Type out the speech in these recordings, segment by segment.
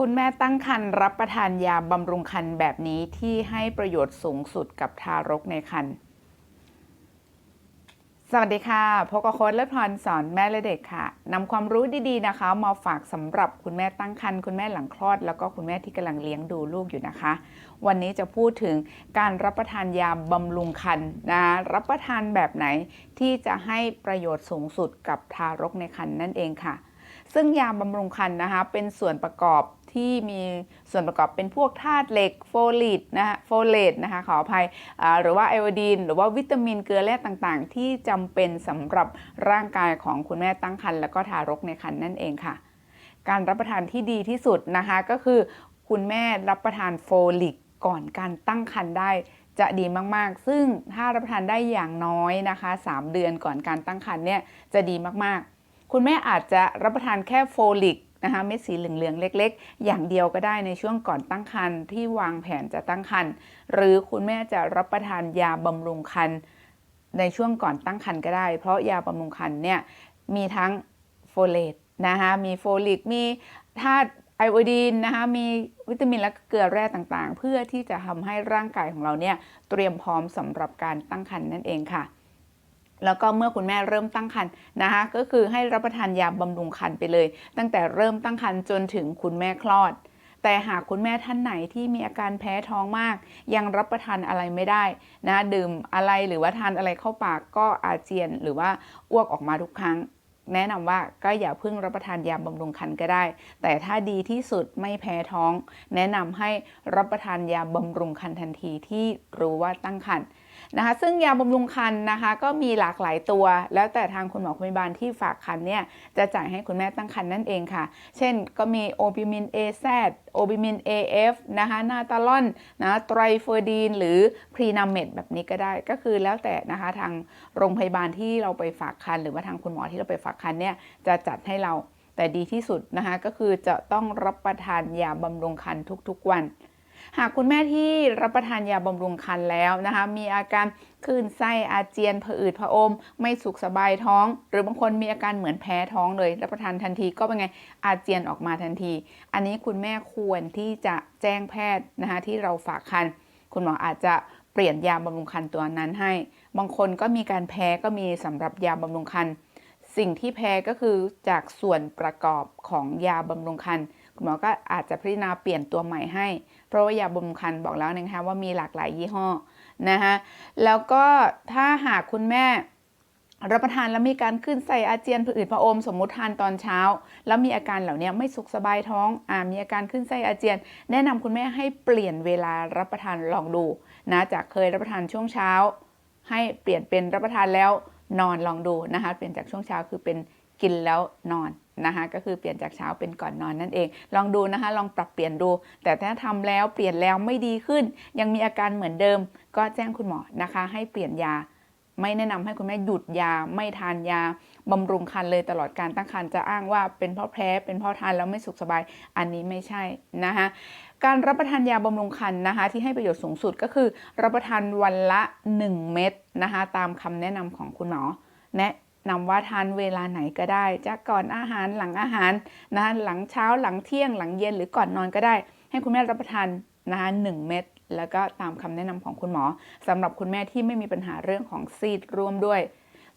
คุณแม่ตั้งครรภ์รับประทานยาบำรุงครรภ์แบบนี้ที่ให้ประโยชน์สูงสุดกับทารกในครรภ์สวัสดีค่ะพบกับโค้ดและพรสอนแม่และเด็กค่ะนำความรู้ดีๆนะคะ มาฝากสำหรับคุณแม่ตั้งครรภ์คุณแม่หลังคลอด แล้วก็คุณแม่ที่กำลังเลี้ยงดูลูกอยู่นะคะ วันนี้จะพูดถึงการรับประทานยาบำรุงครรภ์นะรับประทานแบบไหนที่จะให้ประโยชน์สูงสุดกับทารกในครรภ์นั่นเองค่ะ ซึ่งยาบำรุงครรภ์นะคะ เป็นส่วนประกอบ ที่มีส่วนประกอบเป็นพวกธาตุเหล็กโฟลิตนะคะโฟเลตนะคะขออภัยหรือว่าไอโอดีน หรือว่าวิตามินเกลือแร่ต่างๆ ที่จำเป็นสำหรับร่างกายของคุณแม่ตั้งครรภ์แล้วก็ทารกในครรภ์นั่นเองค่ะ การรับประทานที่ดีที่สุดนะคะก็คือคุณแม่รับประทานโฟลิกก่อนการตั้งครรภ์ได้จะดีมากๆ ซึ่งถ้ารับประทานได้อย่างน้อยนะคะ 3 เดือนก่อนการตั้งครรภ์เนี่ยจะดีมากๆ คุณแม่อาจจะรับประทานแค่โฟลิก นะคะเม็ดสีเหลืองๆเล็ก ๆ อย่างเดียวก็ได้ในช่วงก่อนตั้งครรภ์ที่วางแผนจะตั้งครรภ์หรือคุณแม่จะรับประทานยาบำรุงครรภ์ในช่วงก่อนตั้งครรภ์ก็ได้ เพราะยาบำรุงครรภ์เนี่ยมีทั้งโฟเลตนะคะมีโฟลิกมีธาตุไอโอดีนนะคะมีวิตามินและเกลือแร่ต่างๆ เพื่อที่จะทำให้ร่างกายของเราเนี่ยเตรียมพร้อมสำหรับการตั้งครรภ์นั่นเองค่ะ แล้วก็เมื่อคุณแม่เริ่มตั้งครรภ์นะคะก็คือให้รับประทานยาบำรุงครรภ์ไปเลย ตั้งแต่เริ่มตั้งครรภ์จนถึงคุณแม่คลอด แต่หากคุณแม่ท่านไหนที่มีอาการแพ้ท้องมาก ยังรับประทานอะไรไม่ได้นะดื่มอะไรหรือว่าทานอะไรเข้าปากก็อาเจียนหรือว่าอ้วกออกมาทุกครั้ง แนะนำว่าก็อย่าเพิ่งรับประทานยาบำรุงครรภ์ก็ได้ แต่ถ้าดีที่สุดไม่แพ้ท้อง แนะนำให้รับประทานยาบำรุงครรภ์ทันทีที่รู้ว่าตั้งครรภ์ นะคะซึ่งยาบำรุงครรภ์นะคะก็มีหลากหลายตัว แล้วแต่ทางคุณหมอคุณพยาบาลที่ฝากครรภ์เนี่ยจะจ่ายให้คุณแม่ตั้งครรภ์นั่นเองค่ะ เช่นก็มีโอบิมิน AZ โอบิมิน AF นะคะนาตาลอนนะไตรเฟอร์ดีน หรือพรีนาเมดแบบนี้ก็ได้ก็คือแล้วแต่นะคะทางโรงพยาบาลที่เราไปฝากครรภ์หรือว่าทางคุณหมอที่เราไปฝากครรภ์เนี่ยจะจัดให้เราแต่ดีที่สุดนะคะก็คือจะต้องรับประทานยาบำรุงครรภ์ทุกๆวัน หากคุณแม่ที่รับประทานยาบำรุงครรภ์แล้วนะคะ มีอาการคลื่นไส้อาเจียนผะอืดผะอม ไม่สุขสบายท้อง หรือบางคนมีอาการเหมือนแพ้ท้องเลยรับประทานทันทีก็เป็นไงอาเจียนออกมาทันที อันนี้คุณแม่ควรที่จะแจ้งแพทย์นะคะที่เราฝากครรภ์คุณหมออาจจะเปลี่ยนยาบำรุงครรภ์ตัวนั้นให้ บางคนก็มีการแพ้ก็มีสำหรับยาบำรุงครรภ์สิ่งที่แพ้ก็คือจากส่วนประกอบของยาบำรุงครรภ์ คุณหมอก็อาจจะพิจารณาเปลี่ยนตัวใหม่ให้ เพราะว่ายาบำรุงครรภ์บอกแล้วนะคะว่ามีหลากหลายยี่ห้อนะคะแล้วก็ถ้าหากคุณแม่รับประทานแล้วมีการขึ้นไส้อาเจียนผืดผะอมสมมุติทานตอนเช้า แล้วมีอาการเหล่านี้ไม่สุขสบายท้องอมีอาการขึ้นไส้อาเจียน แนะนำคุณแม่ให้เปลี่ยนเวลารับประทานลองดูนะจากเคยรับประทานช่วงเช้า ให้เปลี่ยนเป็นรับประทานแล้วนอนลองดูนะคะเปลี่ยนจากช่วงเช้าคือเป็นกินแล้วนอน นะคะก็คือเปลี่ยนจากเช้าเป็นก่อนนอนนั่นเอง ลองดูนะคะ ลองปรับเปลี่ยนดู แต่ถ้าทำแล้วเปลี่ยนแล้วไม่ดีขึ้น ยังมีอาการเหมือนเดิม ก็แจ้งคุณหมอนะคะ ให้เปลี่ยนยา ไม่แนะนำให้คุณแม่หยุดยา ไม่ทานยาบำรุงครรภ์เลยตลอดการตั้งครรภ์จะอ้างว่าเป็นเพราะแพ้เป็นเพราะทานแล้วไม่สุขสบายอันนี้ไม่ใช่นะคะการรับประทานยาบำรุงครรภ์นะคะ ที่ให้ประโยชน์สูงสุดก็คือ รับประทานวันละ 1 เม็ดนะคะ ตามคำแนะนำของคุณหมอแนะ นำว่าทานเวลาไหนก็ได้จะก่อนอาหารหลังอาหารนะคะหลังเช้าหลังเที่ยงหลังเย็นหรือก่อนนอนก็ได้ ให้คุณแม่รับประทานนะคะหนึ่งเม็ด แล้วก็ตามคำแนะนำของคุณหมอสำหรับคุณแม่ที่ไม่มีปัญหาเรื่องของซีดร่วมด้วย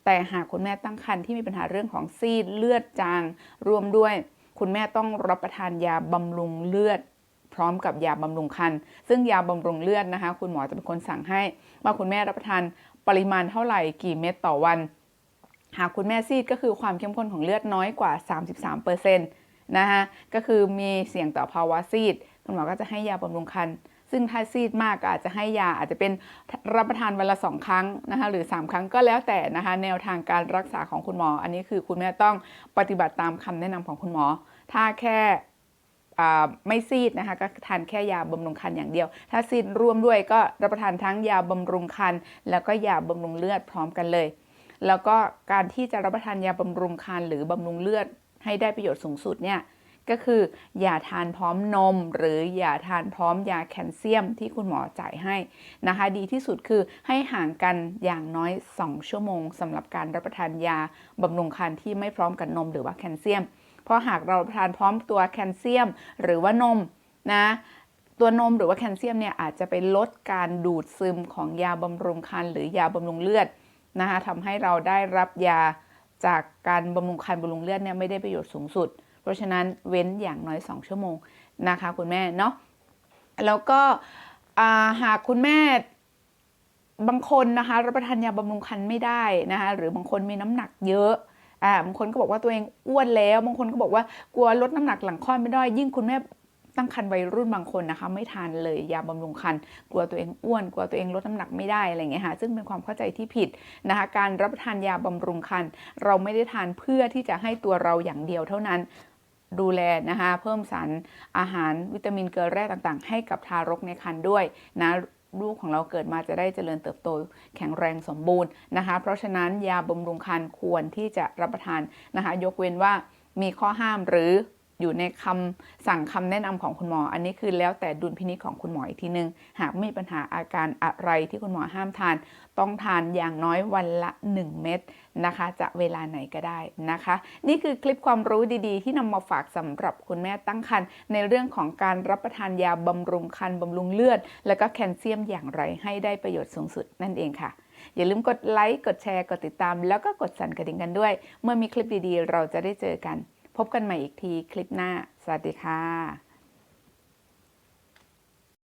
แต่หากคุณแม่ตั้งครรภ์ที่มีปัญหาเรื่องของซีดเลือดจางร่วมด้วย คุณแม่ต้องรับประทานยาบำรุงเลือดพร้อมกับยาบำรุงครรภ์ซึ่งยาบำรุงเลือดนะคะ คุณหมอจะเป็นคนสั่งให้ ว่าคุณแม่รับประทานปริมาณเท่าไหร่กี่เม็ดต่อวัน หากคุณแม่ซีดก็คือความเข้มข้นของเลือดน้อยกว่า 33%นะคะก็คือมีเสี่ยงต่อภาวะซีดคุณหมอก็จะให้ยาบำรุงครรภ์ซึ่งถ้าซีดมากก็อาจจะให้ยาอาจจะเป็นรับประทานวันละสองครั้งนะคะหรือ 3 ครั้งก็แล้วแต่นะคะแนวทางการรักษาของคุณหมอ อันนี้คือคุณแม่ต้องปฏิบัติตามคำแนะนำของคุณหมอ ถ้าแค่ไม่ซีดนะคะก็ทานแค่ยาบำรุงครรภ์อย่างเดียว ถ้าซีดร่วมด้วยก็รับประทานทั้งยาบำรุงครรภ์แล้วก็ยาบำรุงเลือดพร้อมกันเลย แล้วก็การที่จะรับประทานยาบำรุงครรภ์หรือบำรุงเลือดให้ได้ประโยชน์สูงสุดเนี่ยก็คืออย่าทานพร้อมนม หรืออย่าทานพร้อมยาแคลเซียมที่คุณหมอจ่ายให้นะคะ ดีที่สุดคือให้ห่างกันอย่างน้อย 2 ชั่วโมงสำหรับการรับประทานยาบำรุงครรภ์ที่ไม่พร้อมกับนมหรือว่าแคลเซียม เพราะหากเราทานพร้อมตัวแคลเซียม หรือว่านมนะตัวนมหรือว่าแคลเซียมเนี่ยอาจจะไปลดการดูดซึมของยาบำรุงครรภ์หรือยาบำรุงเลือด นะคะทำให้เราได้รับยาจากการบำรุงครรภ์บำรุงเลือดเนี่ยไม่ได้ประโยชน์สูงสุด เพราะฉะนั้นเว้นอย่างน้อย 2 ชั่วโมงนะคะคุณแม่เนาะแล้วก็หากคุณแม่บางคนนะคะรับประทานยาบำรุงครรภ์ไม่ได้นะคะหรือบางคนมีน้ำหนักเยอะอ่าบางคนก็บอกว่าตัวเองอ้วนแล้ว บางคนก็บอกว่ากลัวลดน้ำหนักหลังคลอดไม่ได้ ยิ่งคุณแม่ ตั้งครรภ์วัยรุ่นบางคนนะคะ ไม่ทานเลยยาบำรุงครรภ์กลัวตัวเองอ้วน กลัวตัวเองลดน้ำหนักไม่ได้อะไรเงี้ยค่ะซึ่งเป็นความเข้าใจที่ผิดนะคะ การรับประทานยาบำรุงครรภ์เราไม่ได้ทานเพื่อที่จะให้ตัวเราอย่างเดียวเท่านั้นดูแลนะคะเพิ่มสารอาหารวิตามินเกลือแร่ต่างๆ ให้กับทารกในครรภ์ด้วยนะลูกของเราเกิดมาจะได้เจริญเติบโตแข็งแรงสมบูรณ์นะคะ เพราะฉะนั้นยาบำรุงครรภ์ควรที่จะรับประทานนะคะ ยกเว้นว่ามีข้อห้ามหรือ อยู่ในคำสั่งคำแนะนำของคุณหมอ อันนี้คือแล้วแต่ดุลพินิจของคุณหมออีกทีนึง หากไม่มีปัญหาอาการอะไรที่คุณหมอห้ามทาน ต้องทานอย่างน้อยวันละ 1 เม็ดนะคะ จะเวลาไหนก็ได้นะคะ นี่คือคลิปความรู้ดีๆ ที่นำมาฝากสำหรับคุณแม่ตั้งครรภ์ในเรื่องของการรับประทานยาบำรุงครรภ์บำรุงเลือด แล้วก็แคลเซียมอย่างไรให้ได้ประโยชน์สูงสุดนั่นเองค่ะอย่าลืมกดไลค์ กดแชร์ กดติดตาม แล้วก็กดสั่นกระดิ่งกันด้วย เมื่อมีคลิปดีๆ เราจะได้เจอกัน พบกันใหม่อีกทีคลิปหน้า สวัสดีค่ะ